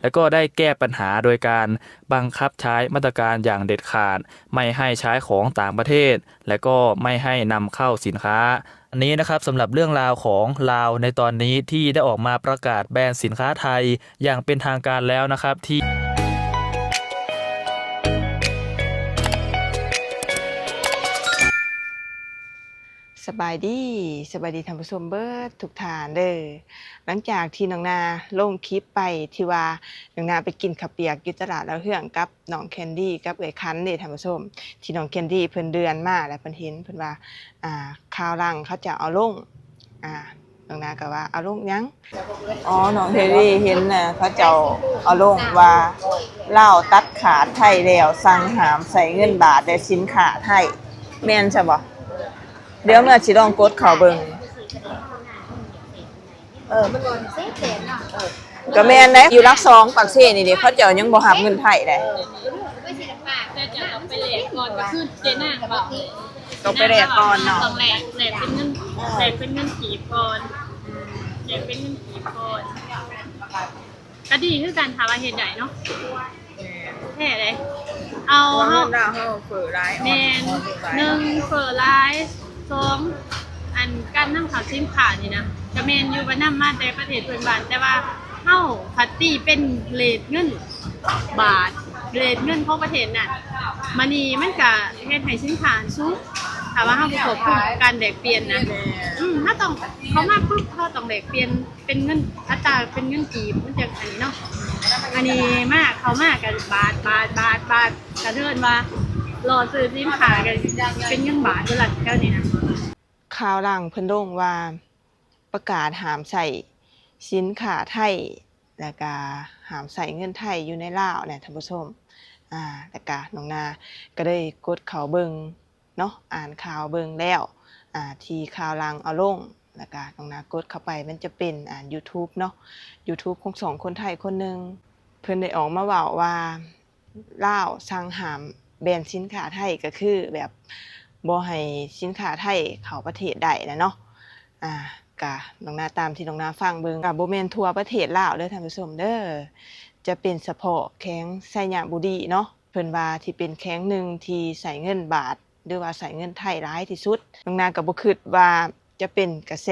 และก็ได้แก้ปัญหาโดยการบังคับใช้มาตรการอย่างเด็ดขาด ไม่ให้ใช้ของต่างประเทศ และก็ไม่ให้นำเข้าสินค้าอันนี้นะครับสำหรับเรื่องราวของลาวในตอนนี้ที่ได้ออกมาประกาศแบนสินค้าไทยอย่างเป็นทางการแล้วนะครับที่ สบายดีสบายดีท่านผู้ชมเบิร์ดทุกทานเด้อหลังจากที่น้องนาลงคลิปไปที่ว่าน้องนาไปกินข้าวเปียกอยู่ตลาดแล้วเฮืองกับน้องแคนดี้กับเอ๋คันเด้ท่านผู้ชมที่น้องแคนดี้เพิ่นเดือนมาแล้วเพิ่นเห็นเพิ่นว่าอ่าข่าวหลังเขาจะเอาลงอ่าน้องนาก็ว่าเอาลงยังอ๋อน้องแคนดี้เห็นนะเขาจ้าเอาลงว่าเล่าตัดขาดไทยแล้วสั่งหามใส่เงินบาทได้สินค้าไทยแม่นใช่บ่ เดี๋ยวเมื่อสิลองกดเขาเบิ่งเออมันโดนเซฟเซฟเนาะเออก็แม่นเด้อยู่รักซองปากเซ่นี่เด้เขาเจ้ายังบ่หับเงินไทยเด้ไม่ใช่ปากแต่จะต้องไปแหลกก่อนก็คือเจน่าบอกต้องไปแลกก่อนเนาะต้องแหลกแหลกเป็นเงินแหลกเป็นเงินกีบก่อนแหลกเป็นเงินกีบก่อนก็ดีคือการทำอาเหตุใหญ่เนาะแท้เลยเอาว่าเฮาเงินดาวเฮาเฟื่อหลายแมนหนึ่งเฟอร์ไลท์ สองอันการนั่งข่าวชิ้นขานี่นะจะแมนอยู่บ้านน้ำมาแต่ประเทศเพื่อนบ้านแต่ว่าเฮาพัตตี้เป็นเลทเงินบาทเลทเงินของประเทศน่ะมันนี่มันก็เฮ็ดให้ชิ้นขาสูงถามว่าเฮาบ่ควบคุมการแดกเปลี่ยนนะอืมถ้าต้องเขามาปุ๊บเขาต้องแดกเปลี่ยนเป็นเงินอัตราเป็นเงินกีบมันจะอันนี้เนาะอันนี้มากเขามากกันบาทบาทบาทบาทกระเทินว่ารอซื้อสินค้ากันเป็นเงินบาทเท่าไหร่แค่นี้นะ ข่าวหลังเพิ่นลงว่าประกาศห้ามใส่สินค้าไทย แล้วก็ห้ามใส่เงินไทยอยู่ในลาวเนี่ยท่านผู้ชม อ่าแล้วก็น้องนา ก็ได้กดเขาเบิ่งเนาะ อ่านข่าวเบิ่งแล้ว อ่า ที่ข่าวหลังเอาลงแล้วก็น้องนากดเข้าไปมันจะเป็นอ่า YouTube เนาะ YouTube ของสองคนไทยคนหนึงเพิ่นได้ออกมาเว้าว่าลาวสั่งหามแบนสินค้าไทยก็คือแบบ บ่ให้สินค้าไทยเข้าประเทศได้นะเนาะอ่ากะน้องนาตามที่น้องนาฟังเบิงกะบ่แม่นทั่วประเทศลาวเด้อท่านผู้ชมเด้อจะเป็นเฉพาะแข้งไสยบุรีเนาะเพิ่นว่าที่เป็นแข้งหนึ่งที่ใส่เงินบาทหรือว่าใส่เงินไทยร้ายที่สุดน้องนาก็บ่คิดว่าจะเป็นกระแส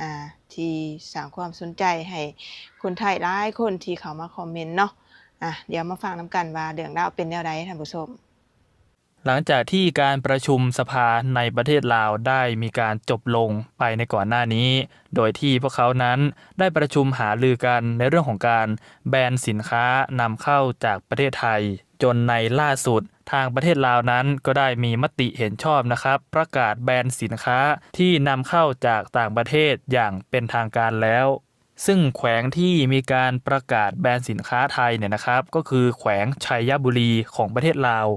อ่าที่สร้างความสนใจให้คนไทยหลายคนที่เข้ามาคอมเมนต์เนาะอะเดี๋ยวมาฟังนํกันว่าเรื่องราวเป็นแนวใดท่านผู้ชม หลังจากที่การประชุมสภาในประเทศลาวได้มีการจบลงไปในก่อนหน้านี้ โดยที่พวกเขานั้นได้ประชุมหารือกันในเรื่องของการแบนสินค้านำเข้าจากประเทศไทย จนในล่าสุดทางประเทศลาวนั้นก็ได้มีมติเห็นชอบนะครับ ประกาศแบนสินค้าที่นำเข้าจากต่างประเทศอย่างเป็นทางการแล้วซึ่งแขวงที่มีการประกาศแบนสินค้าไทยเนี่ยนะครับ ก็คือแขวงชัยบุรีของประเทศลาว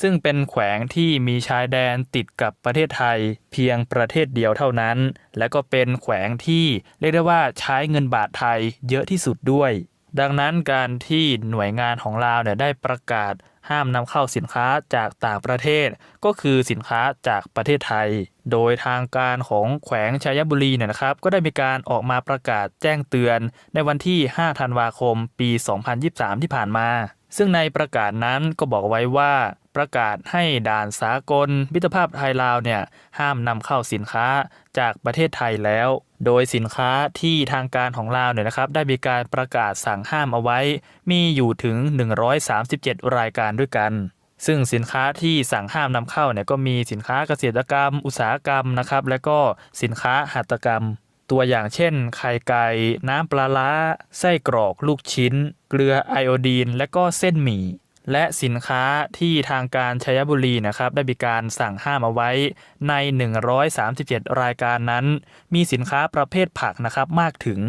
ซึ่งเป็นแขวงที่มีชายแดนติดกับประเทศไทย เพียงประเทศเดียวเท่านั้น และก็เป็นแขวงที่เรียกได้ว่าใช้เงินบาทไทยเยอะที่สุดด้วย ดังนั้นการที่หน่วยงานของลาวเนี่ยได้ประกาศห้ามนำเข้าสินค้าจากต่างประเทศ ก็คือสินค้าจากประเทศไทย โดยทางการของแขวงชัยบุรีเนี่ยนะครับ ก็ได้มีการออกมาประกาศแจ้งเตือน ในวันที่ 5 ธันวาคม ปี 2023 ที่ผ่านมา ซึ่งในประกาศนั้นก็บอกไว้ว่าประกาศให้ด่านสากลมิตรภาพไทยลาวเนี่ยห้ามนำเข้าสินค้าจากประเทศไทยแล้ว โดยสินค้าที่ทางการของลาวเนี่ยนะครับ ได้มีการประกาศสั่งห้ามเอาไว้ มีอยู่ถึง 137 รายการด้วยกัน ซึ่งสินค้าที่สั่งห้ามนำเข้าเนี่ยก็มีสินค้าเกษตรกรรม อุตสาหกรรมนะครับ และก็สินค้าหัตถกรรม ตัวอย่างเช่น ไข่ไก่ น้ำปลาล้า ไส้กรอก ลูกชิ้น เกลือไอโอดีน และก็เส้นหมี่ และสินค้าที่ทางการชัยบุรีนะครับ ได้มีการสั่งห้ามเอาไว้ใน 137 รายการนั้น มีสินค้าประเภทผักนะครับมากถึง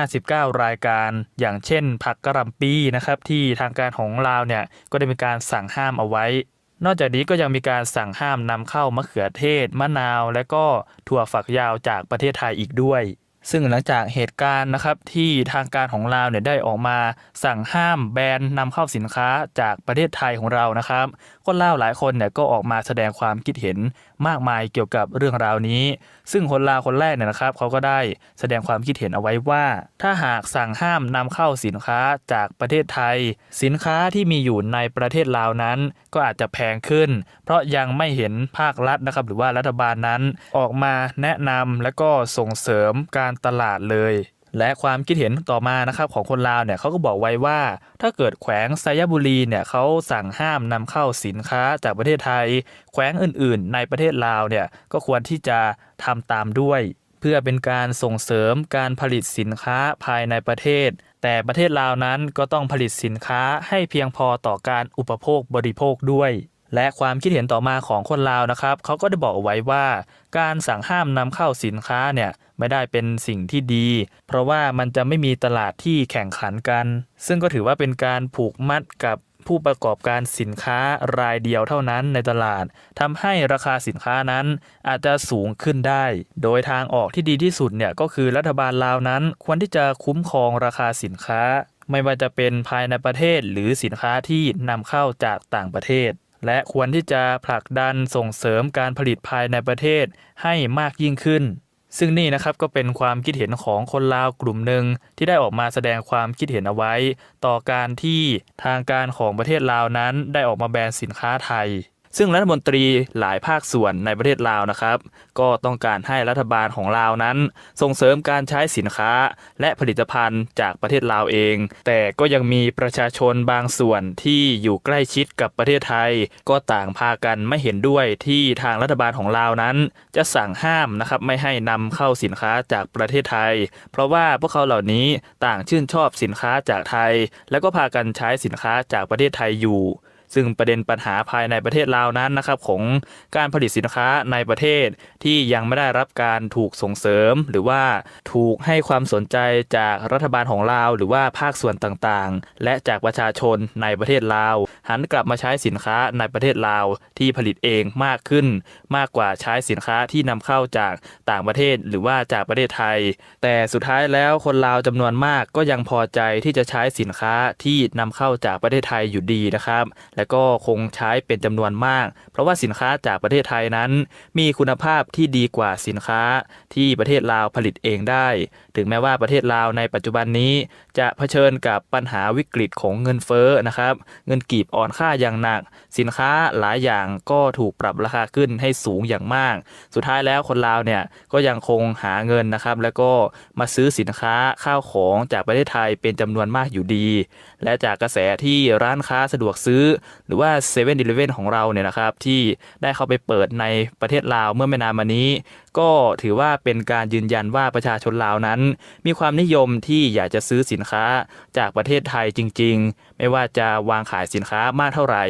59 รายการ อย่างเช่น ผักกระหล่ำปีนะครับที่ทางการของลาวเนี่ยก็ได้มีการสั่งห้ามเอาไว้ นอกจากนี้ก็ยังมีการสั่งห้ามนำเข้ามะเขือเทศ มะนาว และก็ถั่วฝักยาวจากประเทศไทยอีกด้วย ซึ่งหลังจากเหตุการณ์นะครับที่ทางการของลาวเนี่ยได้ออกมาสั่งห้ามแบนนำเข้าสินค้าจากประเทศไทยของเรานะครับคนลาวหลายคนเนี่ยก็ออกมาแสดงความคิดเห็นมากมายเกี่ยวกับเรื่องราวนี้ ซึ่งคนลาวคนแรกเนี่ยนะครับเขาก็ได้แสดงความคิดเห็นเอาไว้ว่า ถ้าหากสั่งห้ามนำเข้าสินค้าจากประเทศไทย สินค้าที่มีอยู่ในประเทศลาวนั้น ก็อาจจะแพงขึ้น เพราะยังไม่เห็นภาครัฐนะครับหรือว่ารัฐบาลนั้นออกมาแนะนำและก็ส่งเสริมการตลาดเลย และความคิดเห็นต่อมานะครับของคนลาวเนี่ยเขาก็บอกไว้ว่า ถ้าเกิดแขวงไซยบุรีเนี่ยเขาสั่งห้ามนำเข้าสินค้าจากประเทศไทย แขวงอื่นๆ ในประเทศลาวเนี่ยก็ควรที่จะทำตามด้วย เพื่อเป็นการส่งเสริมการผลิตสินค้าภายในประเทศ แต่ประเทศลาวนั้นก็ต้องผลิตสินค้าให้เพียงพอต่อการอุปโภคบริโภคด้วย และความคิดเห็นต่อมาของคนลาวนะครับเขาก็ได้บอกเอาไว้ว่า การสั่งห้ามนำเข้าสินค้าเนี่ยไม่ได้เป็นสิ่งที่ดี เพราะว่ามันจะไม่มีตลาดที่แข่งขันกัน ซึ่งก็ถือว่าเป็นการผูกมัดกับผู้ประกอบการสินค้ารายเดียวเท่านั้นในตลาดทำให้ราคาสินค้านั้นอาจจะสูงขึ้นได้ โดยทางออกที่ดีที่สุดเนี่ยก็คือรัฐบาลลาวนั้นควรที่จะคุ้มครองราคาสินค้า ไม่ว่าจะเป็นภายในประเทศหรือสินค้าที่นำเข้าจากต่างประเทศ และควรที่จะผลักดันส่งเสริมการผลิตภายในประเทศให้มากยิ่งขึ้น ซึ่งนี่นะครับก็เป็นความคิดเห็นของคนลาวกลุ่มหนึ่งที่ได้ออกมาแสดงความคิดเห็นเอาไว้ ต่อการที่ทางการของประเทศลาวนั้นได้ออกมาแบนสินค้าไทย ซึ่งรัฐมนตรีหลายภาคส่วนในประเทศลาวนะครับ ก็ต้องการให้รัฐบาลของลาวนั้น ส่งเสริมการใช้สินค้า และผลิตภัณฑ์จากประเทศลาวเอง แต่ก็ยังมีประชาชนบางส่วนที่อยู่ใกล้ชิดกับประเทศไทย ก็ต่างพากันไม่เห็นด้วยที่ทางรัฐบาลของลาวนั้น จะสั่งห้ามนะครับไม่ให้นำเข้าสินค้าจากประเทศไทย เพราะว่าพวกเขาเหล่านี้ต่างชื่นชอบสินค้าจากไทย แล้วก็พากันใช้สินค้าจากประเทศไทยอยู่ ซึ่งประเด็นปัญหาภายในประเทศลาวนั้นนะครับของการผลิตสินค้าในประเทศที่ยังไม่ได้รับการถูกส่งเสริม หรือว่าถูกให้ความสนใจจากรัฐบาลของลาว หรือว่าภาคส่วนต่างๆ และจากประชาชนในประเทศลาว หันกลับมาใช้สินค้าในประเทศลาวที่ผลิตเองมากขึ้น มากกว่าใช้สินค้าที่นำเข้าจากต่างประเทศหรือว่าจากประเทศไทย แต่สุดท้ายแล้วคนลาวจำนวนมากก็ยังพอใจที่จะใช้สินค้าที่นำเข้าจากประเทศไทยอยู่ดีนะครับและก็คงใช้เป็นจำนวนมาก เพราะว่าสินค้าจากประเทศไทยนั้น มีคุณภาพที่ดีกว่าสินค้าที่ประเทศลาวผลิตเองได้ ถึงแม้ว่าประเทศลาวในปัจจุบันนี้จะเผชิญกับปัญหาวิกฤตของเงินเฟ้อนะครับ เงินกีบอ่อนค่าอย่างหนัก สินค้าหลายอย่างก็ถูกปรับราคาขึ้นให้สูงอย่างมาก สุดท้ายแล้วคนลาวเนี่ยก็ยังคงหาเงินนะครับ แล้วก็มาซื้อสินค้าข้าวของจากประเทศไทยเป็นจำนวนมากอยู่ดี และจากกระแสที่ร้านค้าสะดวกซื้อ หรือว่า7 e เ e ่ e อของเราเนี่ยนะครับที่ได้เข้าไปเปิดในประเทศลาวเมื่อไม่นานมานี้ก็ถือว่าเป็นการยืนยันว่าประชาชนลาวนั้น มีความนิยมที่อยากจะซื้อสินค้าจากประเทศไทยจริง ๆ ไม่ว่าจะวางขายสินค้ามากเท่าไหร่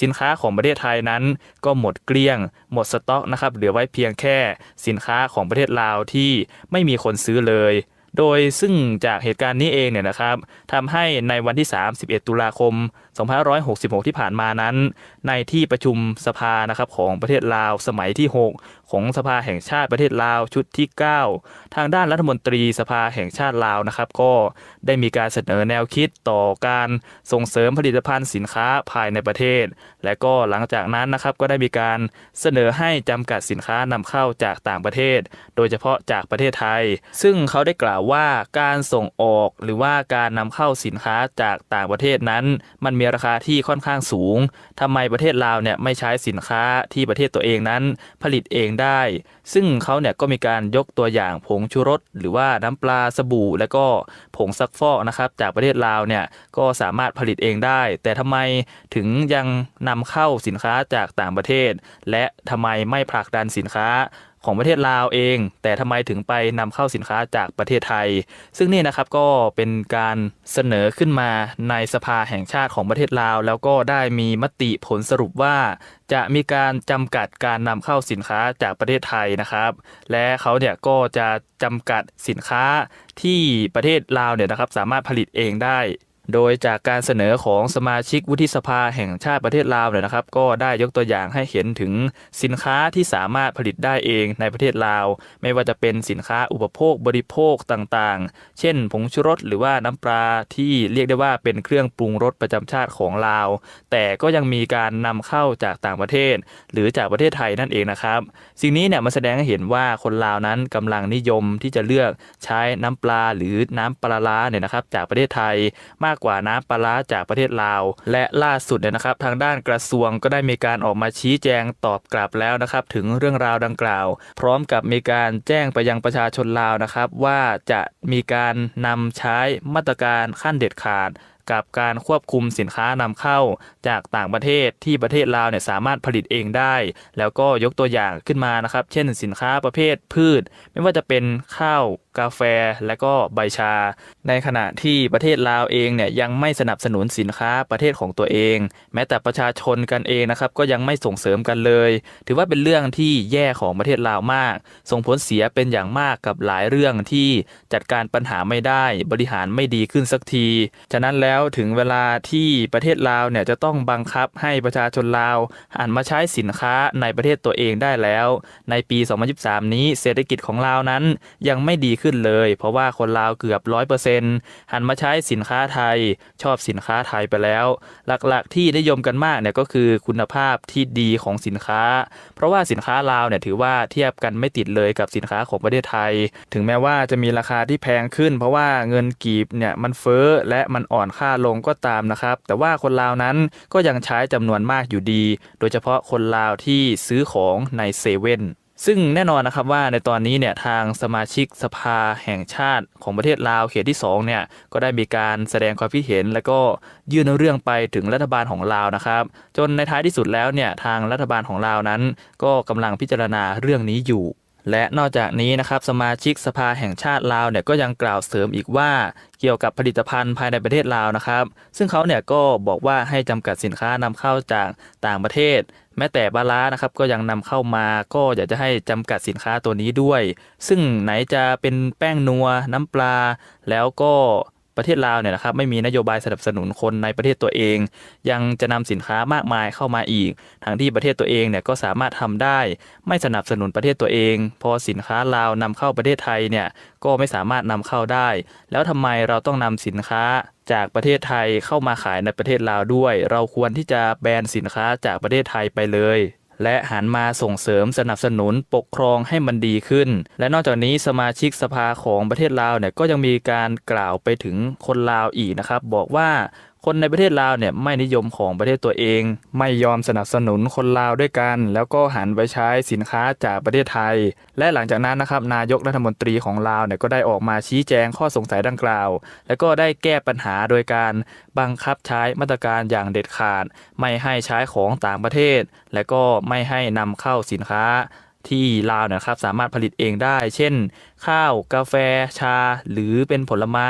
สินค้าของประเทศไทยนั้น ก็หมดเกลี้ยง หมดสต็อกนะครับเหลือไว้เพียงแค่สินค้าของประเทศลาวที่ไม่มีคนซื้อเลย โดยซึ่งจากเหตุการณ์นี้เองเนี่ยนะครับทำให้ในวันที่ 31 ตุลาคม 2566 ที่ผ่านมานั้น ในที่ประชุมสภานะครับของประเทศลาวสมัยที่ 6 ของสภาแห่งชาติประเทศลาวชุดที่ 9 ทางด้านรัฐมนตรีสภาแห่งชาติลาวนะครับ ก็ได้มีการเสนอแนวคิดต่อการส่งเสริมผลิตภัณฑ์สินค้าภายในประเทศ และก็หลังจากนั้นนะครับก็ได้มีการเสนอให้จำกัดสินค้านำเข้าจากต่างประเทศ โดยเฉพาะจากประเทศไทย ซึ่งเขาได้กล่าวว่าการส่งออกหรือว่าการนำเข้าสินค้าจากต่างประเทศนั้น มันมีราคาที่ค่อนข้างสูงทำไมประเทศลาวเนี่ยไม่ใช้สินค้าที่ประเทศตัวเองนั้นผลิตเองได้ ซึ่งเขาเนี่ยก็มีการยกตัวอย่างผงชูรสหรือว่าน้ำปลาสบู่ และก็ผงซักฟอกนะครับจากประเทศลาวเนี่ยก็สามารถผลิตเองได้ แต่ทำไมถึงยังนำเข้าสินค้าจากต่างประเทศ และทำไมไม่ผลักดันสินค้า ของประเทศลาวเอง แต่ทำไมถึงไปนำเข้าสินค้าจากประเทศไทย ซึ่งนี่นะครับก็เป็นการเสนอขึ้นมาในสภาแห่งชาติของประเทศลาว แล้วก็ได้มีมติผลสรุปว่า จะมีการจำกัดการนำเข้าสินค้าจากประเทศไทยนะครับ และเขาเนี่ยก็จะจำกัดสินค้าที่ประเทศลาวเนี่ยนะครับสามารถผลิตเองได้ โดยจากการเสนอของสมาชิกวุฒิสภาแห่งชาติประเทศลาวเนี่ยนะครับ ก็ได้ยกตัวอย่างให้เห็นถึงสินค้าที่สามารถผลิตได้เองในประเทศลาว ไม่ว่าจะเป็นสินค้าอุปโภคบริโภคต่างๆ เช่น ผงชูรสหรือว่าน้ำปลาที่เรียกได้ว่าเป็นเครื่องปรุงรสประจำชาติของลาว แต่ก็ยังมีการนำเข้าจากต่างประเทศ หรือจากประเทศไทยนั่นเองนะครับ สิ่งนี้เนี่ยมันแสดงให้เห็นว่าคนลาวนั้นกำลังนิยมที่จะเลือกใช้น้ำปลาหรือน้ำปลาร้าเนี่ยนะครับ จากประเทศไทยมากกว่าน้ำปลาจากประเทศลาว และล่าสุดเนี่ยนะครับ ทางด้านกระทรวงก็ได้มีการออกมาชี้แจงตอบกลับแล้วนะครับ ถึงเรื่องราวดังกล่าว พร้อมกับมีการแจ้งไปยังประชาชนลาวนะครับ ว่าจะมีการนำใช้มาตรการขั้นเด็ดขาดกับการควบคุมสินค้านำเข้าจากต่างประเทศที่ประเทศลาวเนี่ยสามารถผลิตเองได้ แล้วก็ยกตัวอย่างขึ้นมานะครับ เช่นสินค้าประเภทพืช ไม่ว่าจะเป็นข้าวกาแฟ และก็ใบชา ในขณะที่ประเทศลาวเองเนี่ยยังไม่สนับสนุนสินค้าประเทศของตัวเอง แม้แต่ประชาชนกันเองนะครับก็ยังไม่ส่งเสริมกันเลย ถือว่าเป็นเรื่องที่แย่ของประเทศลาวมาก ส่งผลเสียเป็นอย่างมากกับหลายเรื่องที่จัดการปัญหาไม่ได้ บริหารไม่ดีขึ้นสักที ฉะนั้นแล้วถึงเวลาที่ประเทศลาวเนี่ยจะต้องบังคับให้ประชาชนลาวหันมาใช้สินค้าในประเทศตัวเองได้แล้ว ในปี 2023 นี้เศรษฐกิจของลาวนั้นยังไม่ดีขึ้นเลย เพราะว่าคนลาวเกือบร้อยเปอร์เซ็นต์หันมาใช้สินค้าไทย ชอบสินค้าไทยไปแล้ว หลักๆที่นิยมกันมากเนี่ยก็คือคุณภาพที่ดีของสินค้า เพราะว่าสินค้าลาวเนี่ยถือว่าเทียบกันไม่ติดเลยกับสินค้าของประเทศไทย ถึงแม้ว่าจะมีราคาที่แพงขึ้น เพราะว่าเงินกีบเนี่ยมันเฟ้อและมันอ่อนค่าลงก็ตามนะครับ แต่ว่าคนลาวนั้นก็ยังใช้จำนวนมากอยู่ดี โดยเฉพาะคนลาวที่ซื้อของในเซเว่น ซึ่งแน่นอนนะครับว่าในตอนนี้เนี่ยทางสมาชิกสภาแห่งชาติของประเทศลาวเขตที่2เนี่ยก็ได้มีการแสดงความคิดเห็น แล้วก็ยื่นเรื่องไปถึงรัฐบาลของลาวนะครับ จนในท้ายที่สุดแล้วเนี่ยทางรัฐบาลของลาวนั้น ก็กำลังพิจารณาเรื่องนี้อยู่ และนอกจากนี้นะครับสมาชิกสภาแห่งชาติลาวเนี่ยก็ยังกล่าวเสริมอีกว่าเกี่ยวกับผลิตภัณฑ์ภายในประเทศลาวนะครับ ซึ่งเขาเนี่ยก็บอกว่าให้จำกัดสินค้านำเข้าจากต่างประเทศ แม้แต่ปลาลานะครับก็ยังนำเข้ามาก็อยากจะให้จำกัดสินค้าตัวนี้ด้วย ซึ่งไหนจะเป็นแป้งนัวน้ำปลา แล้วก็ ประเทศลาวเนี่ยนะครับไม่มีนโยบายสนับสนุนคนในประเทศตัวเอง ยังจะนำสินค้ามากมายเข้ามาอีกทั้งที่ประเทศตัวเองเนี่ยก็สามารถทำได้ ไม่สนับสนุนประเทศตัวเอง พอสินค้าลาวนำเข้าประเทศไทยเนี่ยก็ไม่สามารถนำเข้าได้ แล้วทำไมเราต้องนำสินค้าจากประเทศไทยเข้ามาขายในประเทศลาวด้วย เราควรที่จะแบนสินค้าจากประเทศไทยไปเลย และหันมาส่งเสริมสนับสนุนปกครองให้มันดีขึ้น และนอกจากนี้สมาชิกสภาของประเทศลาวเนี่ยก็ยังมีการกล่าวไปถึงคนลาวอีกนะครับ บอกว่า คนในประเทศลาวเนี่ยไม่นิยมของประเทศตัวเอง ไม่ยอมสนับสนุนคนลาวด้วยกัน แล้วก็หันไปใช้สินค้าจากประเทศไทย และหลังจากนั้นนะครับนายกรัฐมนตรีของลาวเนี่ยก็ได้ออกมาชี้แจงข้อสงสัยดังกล่าว แล้วก็ได้แก้ปัญหาโดยการบังคับใช้มาตรการอย่างเด็ดขาด ไม่ให้ใช้ของต่างประเทศ และก็ไม่ให้นำเข้าสินค้า ที่ลาวนะครับสามารถผลิตเองได้ เช่น ข้าวกาแฟชา หรือเป็นผลไม้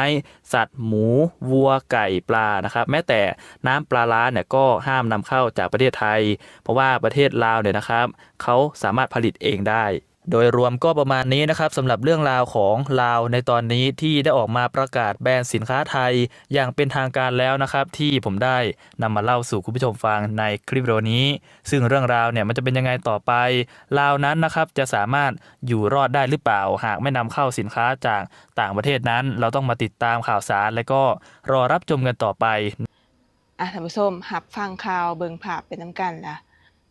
สัตว์หมู วัวไก่ปลานะครับ แม้แต่น้ำปลาล้าเนี่ยก็ห้ามนำเข้าจากประเทศไทย เพราะว่าประเทศลาวเนี่ยนะครับเขาสามารถผลิตเองได้ โดยรวมก็ประมาณนี้นะครับสำหรับเรื่องราวของลาวในตอนนี้ที่ได้ออกมาประกาศแบนสินค้าไทยอย่างเป็นทางการแล้วนะครับ ที่ผมได้นำมาเล่าสู่คุณผู้ชมฟังในคลิปวิดีโอนี้ ซึ่งเรื่องราวเนี่ยมันจะเป็นยังไงต่อไป ลาวนั้นนะครับจะสามารถอยู่รอดได้หรือเปล่า หากไม่นำเข้าสินค้าจากต่างประเทศนั้น เราต้องมาติดตามข่าวสาร และก็รอรับชมกันต่อไปอะท่านผู้ชมหับฟังข่าวเบิงภาพเป็นน้ำกันล่ะ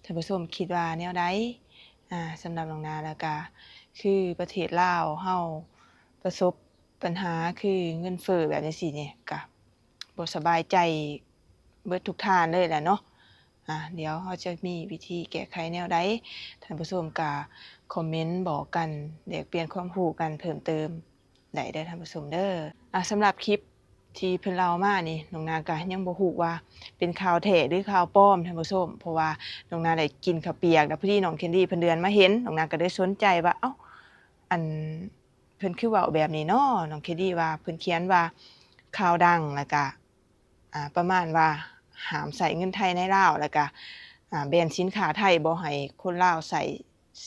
ท่านผู้ชมคิดว่าแนวใด อ่าสำหรับน้องนาแล้วก็คือประเทศลาวเฮาประสบปัญหาคือเงินเฟ้อแบบนี้สิเนี่ยก็บ่สบายใจเบิดทุกท่านเลยแหละเนาะอะเดี๋ยวเฮาจะมีวิธีแก้ไขแนวใดท่านผู้ชมก็คอมเมนต์บอกกันแลกเปลี่ยนความรู้กันเพิ่มเติมได้เด้อท่านผู้ชมเด้ออะสำหรับคลิป ที่เพิ่นเล่ามานี่น้องนาก็ยังบ่ฮู้ว่าเป็นข่าวแท้หรือข่าวปลอมท่านผู้ชมเพราะว่าน้องนาได้กินข้าวเปียกแล้วพอดีน้องแคนดี้เพิ่นเดือนมาเห็นน้องนาก็ได้สนใจว่าเอ้าอันเพิ่นคือเว้าแบบนี้เนาะน้องแคนดี้ว่าเพิ่นเขียนว่าข่าวดังแล้วก็อ่าประมาณว่าห้ามใส่เงินไทยในลาวแล้วก็อ่าแบนสินค้าไทยบ่ให้คนลาวใส่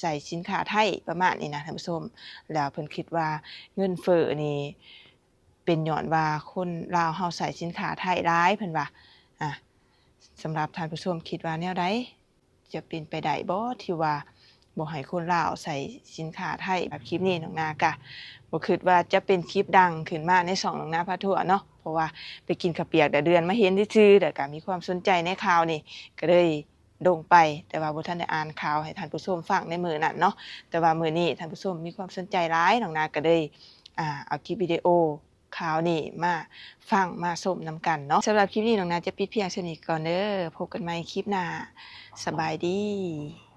ใส่สินค้าไทยประมาณนี้นะท่านผู้ชมแล้วเพิ่นคิดว่าเงินเฟ้อนี่ เป็นหย้อนว่าคนลาวเฮาใส่สินค้าไทยหลายเพิ่นว่าอะสำหรับท่านผู้ชมคิดว่าแนวใดจะเป็นไปได้บ่ที่ว่าบ่ให้คนลาวใส่สินค้าไทยแบบคลิปนี้น้องนากะบ่คิดว่าจะเป็นคลิปดังขึ้นมาในช่องน้องนาพาทั่วเนาะเพราะว่าไปกินข้าวเปียกแต่เดือนมาเห็นซื่อๆแต่ก็มีความสนใจในข่าวนี่ก็เลยโด่งไปแต่ว่าบ่ทันได้อ่านข่าวให้ท่านผู้ชมฟังในมื้อนั้นเนาะแต่ว่ามื้อนี้ท่านผู้ชมมีความสนใจหลายน้องนาก็เลยอ่าเอาคลิปวิดีโอ ข่าวนี่มาฟังมาสมนำกันเนาะสำหรับคลิปนี้น้องนาจะปิดเพียงเท่านี้ก่อนเด้อพบกันใหม่คลิปหน้าสบายดี